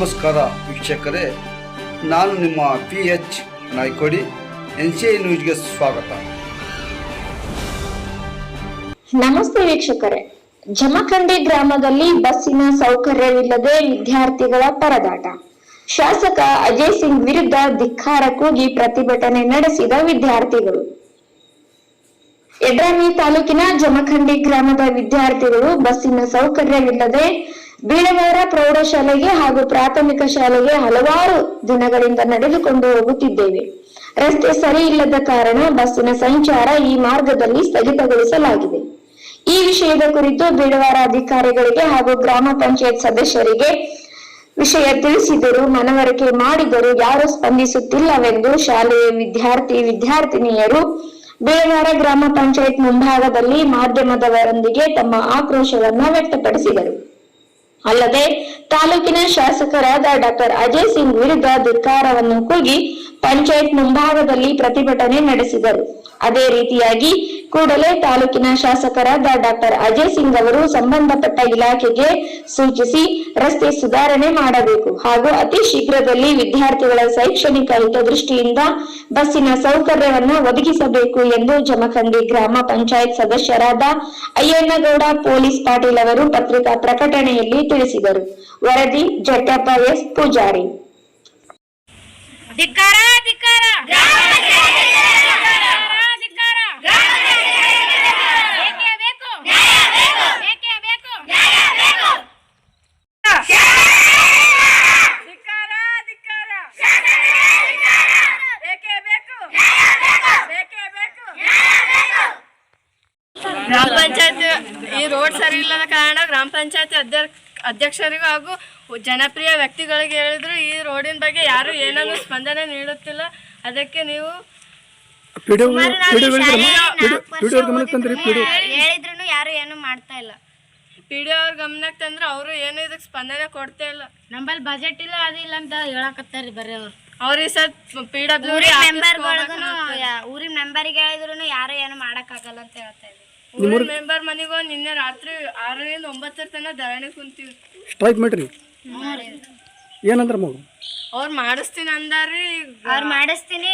ನಮಸ್ಕಾರ ವೀಕ್ಷಕರೇ, ನಾನು ನಿಮ್ಮ P H Naikodi N C I ನ್ಯೂಸ್ಗೆ ಸ್ವಾಗತ. ನಮಸ್ತೆ ವೀಕ್ಷಕರೇ. ಜಮಖಂಡಿ ಗ್ರಾಮದಲ್ಲಿ ಬಸ್ಸಿನ ಸೌಕರ್ಯವಿಲ್ಲದೆ ವಿದ್ಯಾರ್ಥಿಗಳ ಪರದಾಟ. ಶಾಸಕ ಅಜಯ್ ಸಿಂಗ್ ವಿರುದ್ಧ ಧಿಕ್ಕಾರ ಕೂಗಿ ಪ್ರತಿಭಟನೆ ನಡೆಸಿದ ವಿದ್ಯಾರ್ಥಿಗಳು. ಯಡ್ರಾಮಿ ತಾಲೂಕಿನ ಜಮಖಂಡಿ ಗ್ರಾಮದ ವಿದ್ಯಾರ್ಥಿಗಳು ಬಸ್ಸಿನ ಸೌಕರ್ಯವಿಲ್ಲದೆ ಬೀಳವಾರ ಪ್ರೌಢಶಾಲೆಗೆ ಹಾಗೂ ಪ್ರಾಥಮಿಕ ಶಾಲೆಗೆ ಹಲವಾರು ದಿನಗಳಿಂದ ನಡೆದುಕೊಂಡು ಹೋಗುತ್ತಿದ್ದೇವೆ. ರಸ್ತೆ ಸರಿ ಇಲ್ಲದ ಕಾರಣ ಬಸ್ಸಿನ ಸಂಚಾರ ಈ ಮಾರ್ಗದಲ್ಲಿ ಸ್ಥಗಿತಗೊಳಿಸಲಾಗಿದೆ. ಈ ವಿಷಯದ ಕುರಿತು ಬೀಳವಾರ ಅಧಿಕಾರಿಗಳಿಗೆ ಹಾಗೂ ಗ್ರಾಮ ಪಂಚಾಯತ್ ಸದಸ್ಯರಿಗೆ ವಿಷಯ ತಿಳಿಸಿದರು. ಮನವರಿಕೆ ಮಾಡಿದರೂ. ಯಾರು ಸ್ಪಂದಿಸುತ್ತಿಲ್ಲವೆಂದು ಶಾಲೆಯ ವಿದ್ಯಾರ್ಥಿ, ವಿದ್ಯಾರ್ಥಿನಿಯರು ಬೇವಾರ ಗ್ರಾಮ ಪಂಚಾಯತ್ ಮುಂಭಾಗದಲ್ಲಿ ಮಾಧ್ಯಮದವರೊಂದಿಗೆ ತಮ್ಮ ಆಕ್ರೋಶವನ್ನು ವ್ಯಕ್ತಪಡಿಸಿದರು. ಅಲ್ಲದೆ ತಾಲೂಕಿನ ಶಾಸಕರಾದ ಡಾಕ್ಟರ್ ಅಜಯ್ ಸಿಂಗ್ ವಿರುದ್ಧ ಧಿಕ್ಕಾರವನ್ನು ಕೂಗಿ ಪಂಚಾಯತ್ ಮುಂಭಾಗದಲ್ಲಿ ಪ್ರತಿಭಟನೆ ನಡೆಸಿದರು. ಅದೇ ರೀತಿಯಾಗಿ ಕೂಡಲೇ ತಾಲೂಕಿನ ಶಾಸಕರಾದ ಡಾಕ್ಟರ್ ಅಜಯ್ ಸಿಂಗ್ ಅವರು ಸಂಬಂಧಪಟ್ಟ ಇಲಾಖೆಗೆ ಸೂಚಿಸಿ ರಸ್ತೆ ಸುಧಾರಣೆ ಮಾಡಬೇಕು ಹಾಗೂ ಅತಿ ಶೀಘ್ರದಲ್ಲಿ ವಿದ್ಯಾರ್ಥಿಗಳ ಶೈಕ್ಷಣಿಕ ಹಿತದೃಷ್ಟಿಯಿಂದ ಬಸ್ಸಿನ ಸೌಕರ್ಯವನ್ನು ಒದಗಿಸಬೇಕು ಎಂದು ಜಮಖಂಡಿ ಗ್ರಾಮ ಪಂಚಾಯತ್ ಸದಸ್ಯರಾದ ಅಯ್ಯಣ್ಣಗೌಡ ಪೊಲೀಸ್ ಪಾಟೀಲ್ ಅವರು ಪತ್ರಿಕಾ ಪ್ರಕಟಣೆಯಲ್ಲಿ ತಿಳಿಸಿದರು. ವರದಿ ಜಟ್ಟಪ್ಪ ಎಸ್. ಪೂಜಾರಿ. ಧಿಕ್ಕಾರ ಧಿಕ್ಕಾರ ಧಿಕ್ಕಾರ ಬೇಕೇ ಬೇಕು ಬೇಕೇ ಬೇಕು ಧಿಕ್ಕಾರ ಧಿಕ್ಕಾರ ಬೇಕೇ ಬೇಕು ಬೇಕೇ ಬೇಕು ಗ್ರಾಮ ಪಂಚಾಯತ್ ಈ ರೋಡ್ ಸರಿ ಇಲ್ಲದ ಕಾರಣ ಗ್ರಾಮ ಪಂಚಾಯತ್ ಅಧ್ಯಕ್ಷ ಅಧ್ಯಕ್ಷರಿಗೂ ಹಾಗೂ ಜನಪ್ರಿಯ ವ್ಯಕ್ತಿಗಳಿಗೆ ಹೇಳಿದ್ರು ಈ ರೋಡಿನ ಬಗ್ಗೆ ಯಾರು ಏನನ್ನು ಸ್ಪಂದನೆ ನೀಡುತ್ತಿಲ್ಲ. ಅದಕ್ಕೆ ನೀವು ಹೇಳಿದ್ರು ಯಾರು ಏನು ಮಾಡ್ತಾ ಇಲ್ಲ. ಪಿ ಡಿ ಅವ್ರ ಗಮನಕ್ಕೆ ತಂದ್ರೆ ಅವರು ಏನು ಇದಕ್ಕೆ ಸ್ಪಂದನೆ ಕೊಡ್ತಾ ಇಲ್ಲ. ನಮ್ಮಲ್ಲಿ ಬಜೆಟ್ ಇಲ್ಲ ಅದಿಲ್ಲ ಅಂತ ಹೇಳಕತ್ತಾರಿ ಬರೀ ಅವ್ರು. ಅವ್ರ ಈ ಸತ್ ಪಿ ಡಬ್ಲ್ಯೂ ಊರಿನ ಮೆಂಬರ್ಗೆ ಊರಿನ ಮೆಂಬರಿಗೆ ಹೇಳಿದ್ರು ಯಾರು ಏನು ಮಾಡೋಕ್ಕಾಗಲ್ಲ ಅಂತ ಹೇಳ್ತಾ ಇದ್ವಿ ಊರಿನ ಮೆಂಬರ್ ಮನೆಗೆ ಹೋಗಿ ನಿನ್ನೆ ರಾತ್ರಿ ಆರರಿಂದ ಒಂಬತ್ತರ ತನಕ ಧರಣಿ ಕುಂತೀವಿ. ಸ್ಟ್ರೈಕ್ ಮಾಡ್ರಿ ಏನಂದ್ರೆ ಮಗು ಅವ್ರು ಮಾಡಿಸ್ತೀನಿ ಅಂದಾರ್ರಿ ಅವ್ರು ಮಾಡಿಸ್ತೀನಿ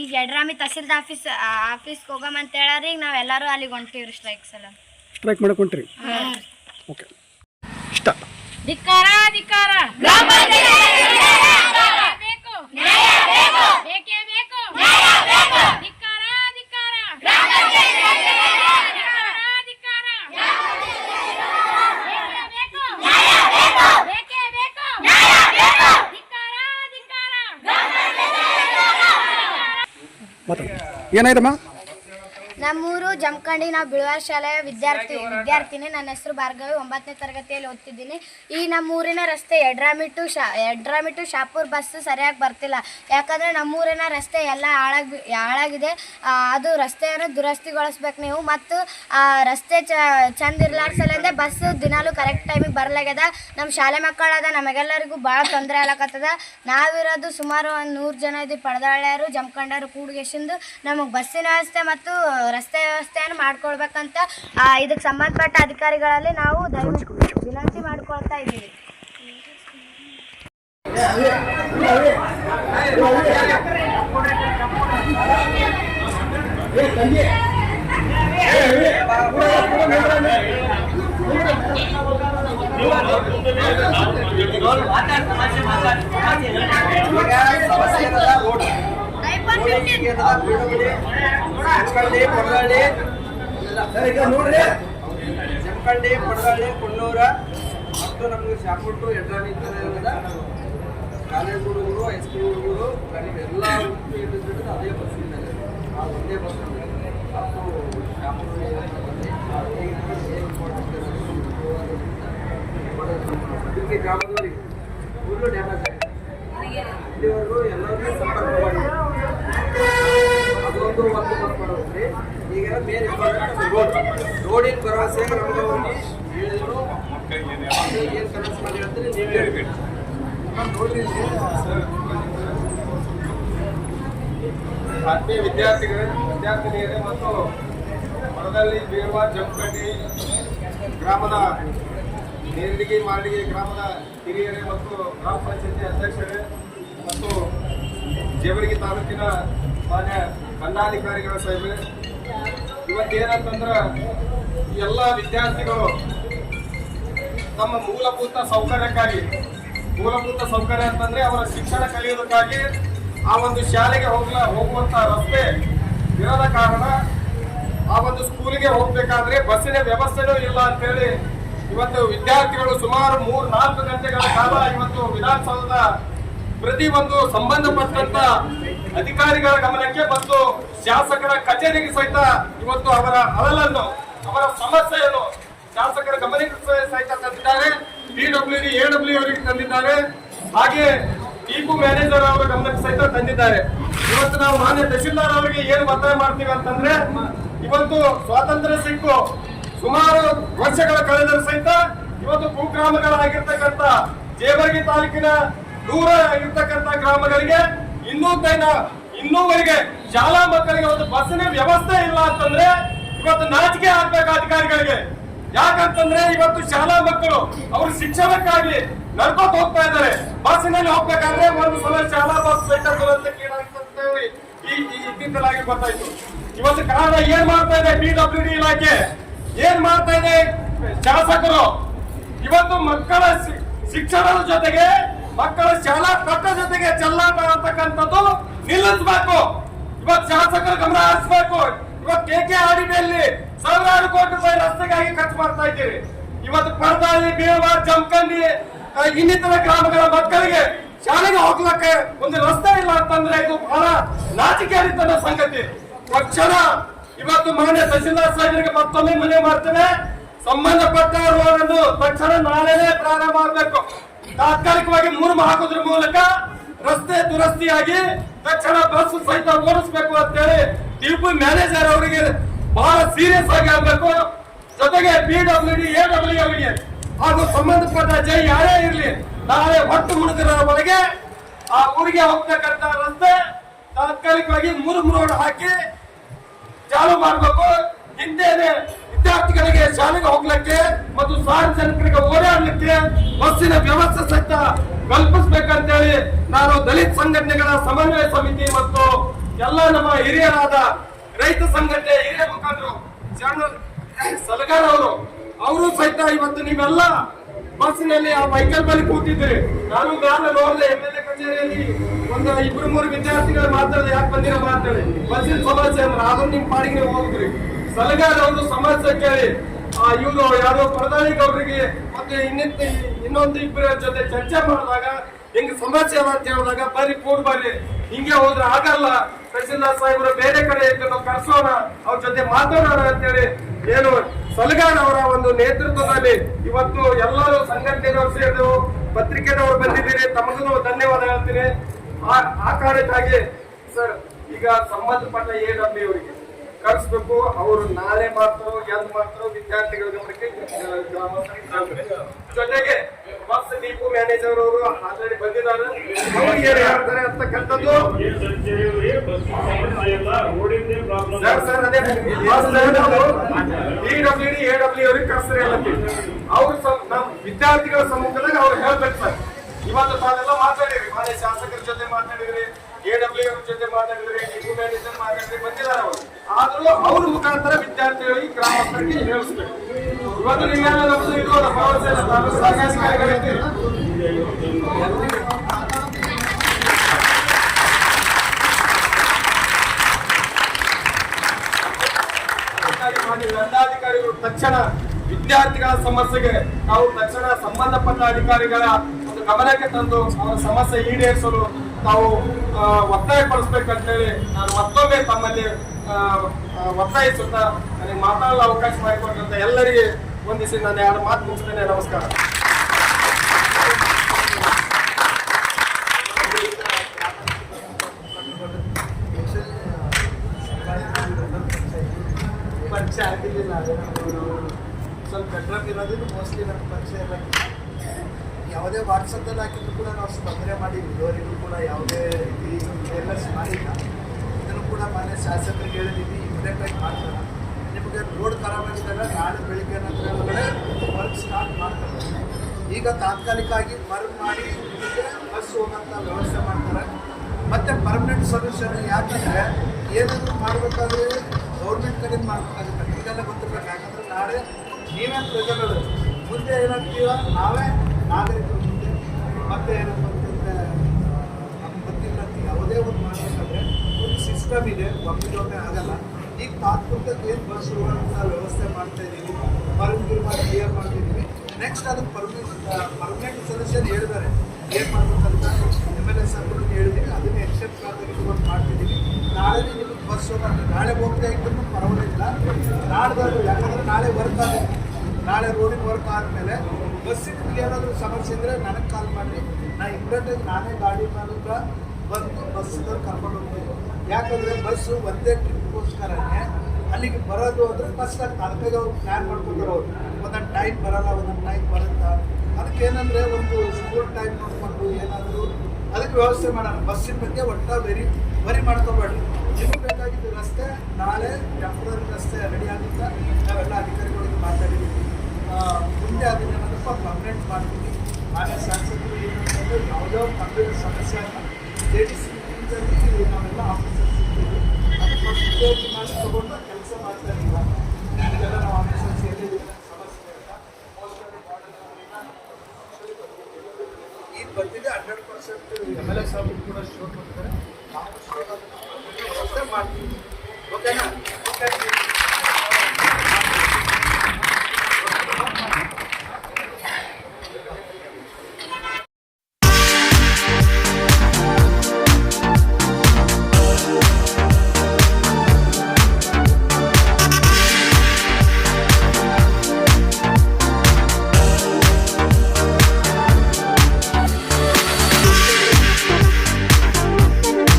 ಈಗ ಯಡ್ರಾಮಿ ತಹಸೀಲ್ದಾರ್ ಆಫೀಸ್ ಆಫೀಸ್ಗೆ ಹೋಗಮ್ ಅಂತ ಹೇಳಾರಿ ಈಗ ನಾವೆಲ್ಲರೂ ಅಲ್ಲಿಗೆ ಹೊಂಟೀವ್ರಿ ಸ್ಟ್ರೈಕ್ಸ್ ಎಲ್ಲ. ಸ್ಟ್ರೈಕ್ ಮಾಡಕ್ ಹೊಂಟ್ರಿ ಓಕೆ ಇಷ್ಟ. ಧಿಕ್ಕಾರ ಧಿಕ್ಕಾರ. ಬೇಕು ಬೇಕೇ. ಬೇಕು ಧಿಕ್ಕಾರ ಧಿಕ್ಕಾರ. ಧಿಕ್ಕಾರ ಧಿಕ್ಕಾರ ಬೇಕೇ ಬೇಕು ಬೇಕೇ ಬೇಕು. ಧಿಕ್ಕಾರ ಧಿಕ್ಕಾರ. ಮಾತಾಡ. ಏನಾಯ್ತಮ್ಮ? ನಮ್ಮೂರು ಜಮಖಂಡಿ ನಾವು ಬಿಳುವಾರ ಶಾಲೆಯ ವಿದ್ಯಾರ್ಥಿ ವಿದ್ಯಾರ್ಥಿನಿ, ನನ್ನ ಹೆಸರು ಭಾರ್ಗವಿ, ಒಂಬತ್ತನೇ ತರಗತಿಯಲ್ಲಿ ಓದ್ತಿದ್ದೀನಿ. ಈ ನಮ್ಮೂರಿನ ರಸ್ತೆ ಎಡ್ರಾಮಿಟ್ಟು ಶಾ ಎಡ್ರಾಮಿಟ್ಟು ಟು ಶಾಪುರ್ ಬಸ್ ಸರಿಯಾಗಿ ಬರ್ತಿಲ್ಲ. ಯಾಕಂದರೆ ನಮ್ಮೂರಿನ ರಸ್ತೆ ಎಲ್ಲ ಹಾಳಾಗಿ ಹಾಳಾಗಿದೆ. ಅದು ರಸ್ತೆಯನ್ನು ದುರಸ್ತಿಗೊಳಿಸ್ಬೇಕು ನೀವು. ಮತ್ತು, ಆ, ರಸ್ತೆ ಚಂದ ಇರ್ಲಾರ್ಸಲಿಂದ ಬಸ್ ದಿನಾಲು ಕರೆಕ್ಟ್ ಟೈಮಿಗೆ ಬರಲಾಗ್ಯದ. ನಮ್ಮ ಶಾಲೆ ಮಕ್ಕಳಾದ ನಮಗೆಲ್ಲರಿಗೂ ಭಾಳ ತೊಂದರೆ ಆಗ್ಲಕತ್ತದ. ನಾವಿರೋದು ಸುಮಾರು ಒಂದು ನೂರು ಜನ ಇದ್ದೀವಿ ಪಡೆದಾಳ್ಯಾರು ಜಮಖಂಡರು ಕೂಡ್ಗೆಸಿಂದು ನಮಗೆ ಬಸ್ಸಿನ ವ್ಯವಸ್ಥೆ ಮತ್ತು ರಸ್ತೆ ವ್ಯವಸ್ಥೆಯನ್ನು ಮಾಡ್ಕೊಳ್ಬೇಕಂತ ಇದಕ್ಕೆ ಸಂಬಂಧಪಟ್ಟ ಅಧಿಕಾರಿಗಳಲ್ಲಿ ನಾವು ವಿನಂತಿ ಮಾಡ್ಕೊಳ್ತಾ ಇದ್ದೀವಿ. ಜಮಖಂಡಿ ಪಡಗಳ್ಳಿ ಕೊಣ್ಣೂರ. ಮತ್ತು ನಮಗೆ ಶಾಪುರ್ ಟು ಯಡ್ರಾಮಿ ಈ ಥರ ಇರೋದ ಕಾಲೇಜ್ ಹುಡುಗರು ಹೈಸ್ಕೂಲ್ ಹುಡುಗರು ಎಲ್ಲ ಹುಡುಗರು ಅದೇ ಬಸ್ ಇದ್ದಾರೆ ಆ ಒಂದೇ ಬಸ್ ಮತ್ತು ಶಾಪುರ್ ಇದಕ್ಕೆ ಗ್ರಾಮದವರಿಗೆ ಫುಲ್ಲು ಡ್ಯಾಮೇಜ್ ಆಗಿದೆ ಇಲ್ಲಿವರೆಗೂ ಎಲ್ಲರಿಗೂ ಸಂಪರ್ಕ ಮಾಡಿ ಅದೊಂದು ಒಂದು ಬಸ್ ಮಾಡೋದ್ರಿ ಈಗ ಮೇನ್ ರೋಡ್ ರೋಡಿನ ಭರವಸೆಗೆ ನಮ್ಗೆ ಹೋಗಿ ಹೇಳಿದ್ರು ಏನು ಕನಸು ಮಾಡಿ ಹೇಳ್ತೀರಿ ನೀವು ಹೇಳ್ಬೇಕು ನೋಡ್ರಿ ಆತ್ಮೀಯ ವಿದ್ಯಾರ್ಥಿಗಳೇ, ವಿದ್ಯಾರ್ಥಿನಿಯರೇ ಮತ್ತು ಮರದಲ್ಲಿ ಬೀರುವ ಜಂಪಟ್ಟಿ ಗ್ರಾಮದ ನೇರಡಿಗೆ ಮಾರಡಿಗೆ ಗ್ರಾಮದ ಹಿರಿಯರೇ ಮತ್ತು ಗ್ರಾಮ ಪಂಚಾಯತಿ ಅಧ್ಯಕ್ಷರೇ ಮತ್ತು ಜೇವರಿಗೆ ತಾಲೂಕಿನ ಮಾನ್ಯ ದಂಡಾಧಿಕಾರಿಗಳ ಸಭೆ. ಇವತ್ತೇನಂತಂದ್ರೆ ಎಲ್ಲ ವಿದ್ಯಾರ್ಥಿಗಳು ತಮ್ಮ ಮೂಲಭೂತ ಸೌಕರ್ಯಕ್ಕಾಗಿ, ಮೂಲಭೂತ ಸೌಕರ್ಯ ಅಂತಂದ್ರೆ ಅವರ ಶಿಕ್ಷಣ ಕಲಿಯೋದಕ್ಕಾಗಿ ಆ ಒಂದು ಶಾಲೆಗೆ ಹೋಗ್ಲ, ಹೋಗುವಂತ ರಸ್ತೆ ಇರದ ಕಾರಣ ಆ ಒಂದು ಸ್ಕೂಲಿಗೆ ಹೋಗ್ಬೇಕಾದ್ರೆ ಬಸ್ಸಿನ ವ್ಯವಸ್ಥೆನೂ ಇಲ್ಲ ಅಂತೇಳಿ ಇವತ್ತು ವಿದ್ಯಾರ್ಥಿಗಳು ಸುಮಾರು ಮೂರ್, ನಾಲ್ಕು ಗಂಟೆಗಳ ಕಾಲ ಇವತ್ತು ವಿಧಾನಸೌಧದ ಪ್ರತಿ ಒಂದು ಸಂಬಂಧಪಟ್ಟಂತ ಅಧಿಕಾರಿಗಳ ಗಮನಕ್ಕೆ ಮತ್ತು ಶಾಸಕರ ಕಚೇರಿಗೆ ಸಹಿತ ಇವತ್ತು ಅವರ ಅಳಲನ್ನು, ಅವರ ಸಮಸ್ಯೆಯನ್ನು ಶಾಸಕರ ಗಮನಕ್ಕೆ ಸಹಿತ ತಂದಿದ್ದಾರೆ. ಪಿಡಬ್ಲ್ಯೂ ಡಿ ಡಬ್ಲ್ಯೂ ಅವರಿಗೆ ತಂದಿದ್ದಾರೆ. ಹಾಗೆ ಟಿಪು ಮ್ಯಾನೇಜರ್ ಅವರ ಗಮನಕ್ಕೆ ಸಹಿತ ತಂದಿದ್ದಾರೆ. ಇವತ್ತು ನಾವು ಮಾನ್ಯ ತಹಶೀಲ್ದಾರ್ ಅವರಿಗೆ ಏನು ಒತ್ತಾಯ ಮಾಡ್ತೀವಿ ಅಂತಂದ್ರೆ, ಇವತ್ತು ಸ್ವಾತಂತ್ರ್ಯ ಸಿಕ್ಕು ಸುಮಾರು ವರ್ಷಗಳ ಕಳೆದರೂ ಸಹಿತ ಇವತ್ತು ಕುಗ್ರಾಮಗಳಾಗಿರ್ತಕ್ಕಂಥ ಜೇವರ್ಗಿ ತಾಲೂಕಿನ ದೂರ ಇರ್ತಕ್ಕಂಥ ಗ್ರಾಮಗಳಿಗೆ ಇನ್ನೂ ತೈನ ಇನ್ನೂವರೆಗೆ ಶಾಲಾ ಮಕ್ಕಳಿಗೆ ಒಂದು ಬಸ್ಸಿನ ವ್ಯವಸ್ಥೆ ಇಲ್ಲ ಅಂತಂದ್ರೆ ಇವತ್ತು ನಾಚಿಕೆ ಆಗ್ಬೇಕು ಅಧಿಕಾರಿಗಳಿಗೆ. ಯಾಕಂತಂದ್ರೆ ಇವತ್ತು ಶಾಲಾ ಮಕ್ಕಳು ಅವ್ರ ಶಿಕ್ಷಣಕ್ಕಾಗಿ ನಡ್ಕೊತ ಹೋಗ್ತಾ ಇದ್ದಾರೆ. ಬಸ್ಸಿನಲ್ಲಿ ಹೋಗ್ಬೇಕಾದ್ರೆ ಒಂದು ಸಲ ಶಾಲಾ ಬಸ್ ಸಹಿತ ದುರಂತಕ್ಕೀಡಾಗ್ತಂತೇಳಿ ಈ ಇವತ್ತು ಕನ್ನಡ ಏನ್ ಮಾಡ್ತಾ ಇದೆ? ಬಿ ಡಬ್ಲ್ಯೂ ಡಿ ಇಲಾಖೆ. ಏನ್ ಮಾಡ್ತಾ ಇದೆ? ಶಾಸಕರು. ಇವತ್ತು ಮಕ್ಕಳ ಶಿಕ್ಷಣದ ಜೊತೆಗೆ, ಮಕ್ಕಳ ಶಾಲಾ ಕಟ್ಟ ಜೊತೆಗೆ ಚೆಲ್ಲಾಟ ಅಂತಕ್ಕಂಥದ್ದು ನಿಲ್ಲಿಸಬೇಕು. ಇವತ್ತು ಶಾಸಕರು ಗಮನ ಹರಿಸಬೇಕು. ಇವತ್ತು ಕೆ ಕೆ ಆಡಿನಲ್ಲಿ ಸಾವಿರಾರು ಕೋಟಿ ರೂಪಾಯಿ ರಸ್ತೆಗಾಗಿ ಖರ್ಚು ಮಾಡ್ತಾ ಇದ್ದೀರಿ. ಇವತ್ತು ಪರದಾಳಿ ಬೀಳವಾರ ಜಮಖಂಡಿ ಇನ್ನಿತರ ಗ್ರಾಮಗಳ ಮಕ್ಕಳಿಗೆ ಶಾಲೆಗೆ ಹೋಗ್ಲಕ್ಕೆ ಒಂದು ರಸ್ತೆ ಇಲ್ಲ ಅಂತಂದ್ರೆ ಇದು ಬಹಳ ನಾಚಿಕೆಯಾರಿತನ ಸಂಗತಿ. ತಕ್ಷಣ ಇವತ್ತು ಮಾನ್ಯ ತಹಸೀಲ್ದಾರ್ ಸಾಹೇಬರಿಗೆ ಮತ್ತೊಮ್ಮೆ ಮನವಿ ಮಾಡ್ತೇನೆ. ಸಂಬಂಧಪಟ್ಟ ರೋಡನ್ನು ತಕ್ಷಣ ನಾಳೆನೇ ಪ್ರಾರಂಭ ಮಾಡಬೇಕು ತಾತ್ಕಾಲಿಕವಾಗಿ ಮೂರು ಹಾಕೋದ್ರ ಮೂಲಕ ರಸ್ತೆ ದುರಸ್ತಿಯಾಗಿ ತಕ್ಷಣ ಬಸ್ ಸಹಿತ ಓಡಿಸ್ಬೇಕು ಅಂತೇಳಿ ಡಿಪು ಮ್ಯಾನೇಜರ್ ಅವರಿಗೆ ಬಹಳ ಸೀರಿಯಸ್ ಆಗಿ ಆಗ್ಬೇಕು. ಜೊತೆಗೆ P W D A W ಅವರಿಗೆ ಹಾಗೂ ಸಂಬಂಧಪಟ್ಟ ಜೈ ಯಾರೇ ಇರಲಿ ನಾಳೆ ಹೊಟ್ಟು ಮುಳುಗರವರೆಗೆ ಆ ಊರಿಗೆ ಹೋಗ್ತಕ್ಕಂತ ರಸ್ತೆ ತಾತ್ಕಾಲಿಕವಾಗಿ ಮೂರು ರೋಡ್ ಹಾಕಿ ಚಾಲು ಮಾಡಬೇಕು. ಹಿಂದೆನೆ ವಿದ್ಯಾರ್ಥಿಗಳಿಗೆ ಶಾಲೆಗೆ ಹೋಗ್ಲಿಕ್ಕೆ ಮತ್ತು ಸಾರ್ವಜನಿಕರಿಗೆ ಓಡಾಡ್ಲಿಕ್ಕೆ ಬಸ್ಸಿನ ವ್ಯವಸ್ಥೆ ಸಹಿತ ಕಲ್ಪಿಸ್ಬೇಕಂತೇಳಿ ನಾನು ದಲಿತ ಸಂಘಟನೆಗಳ ಸಮನ್ವಯ ಸಮಿತಿ ಮತ್ತು ಎಲ್ಲ ನಮ್ಮ ಹಿರಿಯರಾದ ರೈತ ಸಂಘಟನೆ ಹಿರಿಯ ಮುಖಂಡರು ಸಲಗಾರ್ ಅವರು ಅವರು ಸಹಿತ ಇವತ್ತು ನೀವೆಲ್ಲ ಬಸ್ಸಿನಲ್ಲಿ ಆ ವೆಹಿಕಲ್ ಮೇಲೆ ಕೂತಿದ್ರಿ ನಾನು ನಾನು ನೋಡಿದೆ ಎಂ ಎಲ್ ಎ ಕಚೇರಿಯಲ್ಲಿ ಒಂದು ಇಬ್ರು, ಮೂರು ವಿದ್ಯಾರ್ಥಿಗಳು ಮಾತಾಡಿದೆ ಯಾಕೆ ಬಂದಿರೋ ಮಾತಾಡಿ ಬಸ್ಸಿನ ಸಮಸ್ಯೆ ಅಂದ್ರೆ ಆದ್ರೂ ನಿಮ್ ಪಾಡಿಗೆ ನೀವು ಹೋಗಿದ್ರಿ ಸಲಗಾರ ಅವರು ಸಮಸ್ಯೆ ಕೇಳಿ, ಆ ಇವರು ಯಾರೋ ಪ್ರಧಾನಿ ಗೌಡ್ರಿಗೆ ಮತ್ತೆ ಇನ್ನಿತ್ತ ಇನ್ನೊಂದು ಇಬ್ಬರ ಜೊತೆ ಚರ್ಚೆ ಮಾಡಿದಾಗ, ಹಿಂಗ ಸಮಸ್ಯೆ ಅದ ಅಂತ ಹೇಳಿದಾಗ, ಬರ್ರಿ, ಕೂಡ್ ಬರ್ರಿ. ಹಿಂಗೆ ಹೋದ್ರೆ ಆಗಲ್ಲ. ತಹಸೀಲ್ದಾರ್ ಸಾಹೇಬ್ರು ಬೇರೆ ಕಡೆ ಇದ್ದು ನಾವು ಕರ್ಸೋಣ, ಅವ್ರ ಜೊತೆ ಮಾತಾಡೋಣ ಅಂತೇಳಿ ಏನು ಸಲಗಾರ್ ಅವರ ಒಂದು ನೇತೃತ್ವದಲ್ಲಿ ಇವತ್ತು ಎಲ್ಲರೂ ಸಂಘಟನೆಗಳು ಸೇರಿದ್ರು ಪತ್ರಿಕೆದವರು ಬಂದಿದ್ದೀರಿ. ತಮಗೂ ಧನ್ಯವಾದ ಹೇಳ್ತೀನಿ. ಆ ಆ ಕಾರಣಕ್ಕಾಗಿ ಸರ್, ಈಗ ಸಂಬಂಧಪಟ್ಟ ಎ ಡಬ್ಲ್ಯೂ ಅವರಿಗೆ. ಕಳಿಸ್ಬೇಕು. ಅವರು ನಾಳೆ ಮಾಡ್ತಾರೋ ಎಂದ್ ಮಾಡ್ತಾರೋ ವಿದ್ಯಾರ್ಥಿಗಳ ಗಮನಕ್ಕೆ. ಜೊತೆಗೆ ಬಸ್ ಡಿಪೋ ಮ್ಯಾನೇಜರ್ ಅವರು ಆಲ್ರೆಡಿ ಬಂದಿದ್ದಾರೆ. ಅವ್ರು ಏನ್ ಹೇಳ್ತಾರೆ ಅಂತಕ್ಕಂಥದ್ದು ಸರ್ ಸರ್ ಅದೇ D W D A W ಅವ್ರಿಗೆ ಕಳಿಸ್ರಿ ಎಲ್ಲ ಅವ್ರು ನಮ್ಮ ವಿದ್ಯಾರ್ಥಿಗಳ ಸಮ್ಮುಖದಾಗ ಅವ್ರು ಹೇಳ್ಬೇಕು ಸರ್. ಇವತ್ತು ತಾವೆಲ್ಲ ಮಾತಾಡಿರಿ. ಮಾನ್ಯ ಶಾಸಕರ ಜೊತೆ ಮಾತಾಡಿದ್ರಿ ಎ ಡಬ್ಲ್ಯೂ ಅವ್ರ ಜೊತೆ ಮಾತಾಡಿದ್ರಿ ಡಿಪೋ ಮ್ಯಾನೇಜರ್ ಮಾತಾಡಿದ್ರಿ ಬಂದಿದ್ದಾರೆ ಅವರು. ಆದ್ರೂ ಅವ್ರ ಮುಖಾಂತರ ವಿದ್ಯಾರ್ಥಿಗಳಿಗೆ ಗ್ರಾಮಸ್ಥರಿಗೆ ಹೇಳಿಸ್ಬೇಕು ಇವತ್ತು ನಿಮ್ಮೆಲ್ಲ ನಮ್ದು ಇರೋದ ಭರವಸೆ ದಂಡಾಧಿಕಾರಿಗಳು ತಕ್ಷಣ ವಿದ್ಯಾರ್ಥಿಗಳ ಸಮಸ್ಯೆಗೆ ತಾವು ತಕ್ಷಣ ಸಂಬಂಧಪಟ್ಟ ಅಧಿಕಾರಿಗಳ ಒಂದು ಗಮನಕ್ಕೆ ತಂದು ಅವರ ಸಮಸ್ಯೆ ಈಡೇರಿಸಲು ತಾವು ಪಡಿಸ್ಬೇಕಂತೇಳಿ ನಾನು ಮತ್ತೊಮ್ಮೆ ತಮ್ಮಲ್ಲಿ ಒತ್ತಾಯಿಸುತ್ತಾ ನನಗೆ ಮಾತಾಡಲು ಅವಕಾಶ ಮಾಡಿಕೊಟ್ಟಂತ ಎಲ್ಲರಿಗೆ ವಂದಿಸಿ ನಾನು ಎರಡು ಮಾತು ಮುಗಿಸ್ತೇನೆ. ನಮಸ್ಕಾರ. ಪರಿಚಯ ಆಗಿರಲಿಲ್ಲ ಸ್ವಲ್ಪ ನೆಟ್ವರ್ಕ್ ಇರೋದ್ರಿಂದ ಮೋಸ್ಟ್ಲಿ ನಮ್ಗೆ ಪರಿಚಯ ಇಲ್ಲ. ಯಾವುದೇ ವಾಟ್ಸಪ್ದಲ್ಲಿ ಹಾಕಿದ್ರು ಕೂಡ ನಾವು ಸ್ಪಂದನೆ ಮಾಡಿ ಇದುವರೆಗೂ ಕೂಡ ಯಾವುದೇ ರೀತಿ ಫೇಮಸ್ ಮಾಡಿಲ್ಲ ಕೂಡ ಮಾನ್ಯ ಶಾಸಕರಿಗೆ ಹೇಳಿದ್ದೀವಿ ಇಮಿಡಿಯೇಟಾಗಿ ಮಾಡ್ತಾರೆ. ನಿಮಗೆ ರೋಡ್ ಖರಾಬ್ ಆಗಿದ್ದಾಗ ನಾಳೆ ಬೆಳಿಗ್ಗೆ ನಂತರ ವರ್ಕ್ ಸ್ಟಾರ್ಟ್ ಮಾಡ್ತಾರೆ. ಈಗ ತಾತ್ಕಾಲಿಕವಾಗಿ ವರ್ಕ್ ಮಾಡಿ ನಿಮಗೆ ಬಸ್ ಹೋಗೋಂಥ ವ್ಯವಸ್ಥೆ ಮಾಡ್ತಾರೆ. ಮತ್ತೆ ಪರ್ಮನೆಂಟ್ ಸೊಲ್ಯೂಷನ್ ಯಾಕಂದ್ರೆ ಏನಾದರೂ ಮಾಡಬೇಕಾದ್ರೆ ಗೌರ್ಮೆಂಟ್ ಕಡೆ ಮಾಡಬೇಕಾಗುತ್ತೆ. ಇದೆಲ್ಲ ಗೊತ್ತಿರ್ಬೇಕು, ಯಾಕಂದ್ರೆ ನಾಳೆ ನೀವೇ ಪ್ರಜೆಗಳು. ಮುಂದೆ ಏನಾಗ್ತೀವ ನಾವೇ ನಾಗರಿಕರು ಮುಂದೆ. ಮತ್ತೆ ಏನಪ್ಪ ಅಂತಂದ್ರೆ, ನಮ್ಗೆ ಗೊತ್ತಿಲ್ಲ, ಯಾವುದೇ ಒಂದು ಮಾಡಬೇಕಾದ್ರೆ ಒಂದು ಸಿಸ್ಟಮ್ ಇದೆ ಆಗಲ್ಲ. ಈಗ ತಾತ್ಪುರ್ತಕ್ಕೆ ಏನು ಬಸ್ ಹೋಗೋಂಥ ವ್ಯವಸ್ಥೆ ಮಾಡ್ತಾ ಇದ್ದೀವಿ ಪರ್ಮಿಟ್ ಮಾಡಿ ಕ್ಲಿಯರ್ ಮಾಡ್ತಿದ್ದೀವಿ ನೆಕ್ಸ್ಟ್ ಅದಕ್ಕೆ ಪರ್ಮಿಟ್ ಪರ್ಮನೆಂಟ್ ಸೊಲ್ಯೂಷನ್ ಹೇಳಿದ್ದಾರೆ. ಏನು ಮಾಡ್ಬೇಕಂತ ಎಂ ಎಲ್ ಎ ಸಾಹೇಬ್ರಿಗೆ ಹೇಳಿದ್ದೀವಿ ಅದನ್ನು ಎಕ್ಸೆಪ್ಟ್ ಇಟ್ಕೊಂಡು ಮಾಡ್ತಿದ್ದೀವಿ ನಾಳೆ ನಿಮಗೆ ಬಸ್ ಹೋಗೋಣ. ನಾಳೆ ಹೋಗ್ತಾ ಇದ್ರು ಪರವಾಗಿಲ್ಲ. ನಾಡ್ದು ಯಾಕಂದ್ರೆ ನಾಳೆ ವರ್ಕ್ ನಾಳೆ ರೋಡಿಗೆ ವರ್ಕ್ ಆದಮೇಲೆ ಬಸ್ಸಿಗೆ ಏನಾದರೂ ಸಮಸ್ಯೆ ಇದ್ದರೆ ನನಗೆ ಕಾಲ್ ಮಾಡಿ. ನಾ ಇಮ್ಮಿಡಿಯೇಟಾಗಿ ನಾನೇ ಗಾಡಿ ಮಾಲೀಕ ಬಂದು ಬಸ್ಸಿಗೆ ಕರ್ಕೊಂಡು ಹೋಗ್ತೀನಿ ಯಾಕಂದರೆ ಬಸ್ಸು ಒಂದೇ ಟ್ರಿಪ್ಗೋಸ್ಕರನೇ ಅಲ್ಲಿಗೆ ಬರೋದು ಅಂದರೆ ಕಷ್ಟ ಅದಕ್ಕಾಗಿ ಅವ್ರು ಪ್ಲ್ಯಾನ್ ಮಾಡ್ಕೊತಾರೆ ಅವ್ರು. ಒಂದೊಂದು ಟೈಮ್ ಬರಲ್ಲ, ಒಂದೊಂದು ಟೈಮ್ ಬರುತ್ತಾ. ಅದಕ್ಕೆ ಏನಂದರೆ ಒಂದು ಸ್ಕೂಲ್ ಟೈಮ್ ನೋಡಿಕೊಂಡು ಏನಾದರೂ ಅದಕ್ಕೆ ವ್ಯವಸ್ಥೆ ಮಾಡೋಣ. ಬಸ್ಸಿನ ಬಗ್ಗೆ ಒಟ್ಟ ವೆರಿ ವರಿ ಮಾಡ್ಕೋಬೇಡಿ ನಿಮಗೆ ಬೇಕಾಗಿದ್ದು ರಸ್ತೆ, ನಾಳೆ ಟೆಂಪ್ರರಿ ರಸ್ತೆ ರೆಡಿ ಆಗುತ್ತಾ? ನಾವೆಲ್ಲ ಅಧಿಕಾರಿಗಳಿಗೆ ಮಾತಾಡಿದ್ದೀವಿ. ಮುಂದೆ ಅದನ್ನೇನಪ್ಪ ಕಂಪ್ಲೇಂಟ್ ಮಾಡ್ತೀವಿ. ಆಮೇಲೆ ಶಾಸಕರು ಏನಂತಂದ್ರೆ ಯಾವುದೋ ಕಂಪ್ಯೂಟರ್ ಸಮಸ್ಯೆ ಅಲ್ಲ ಜೆ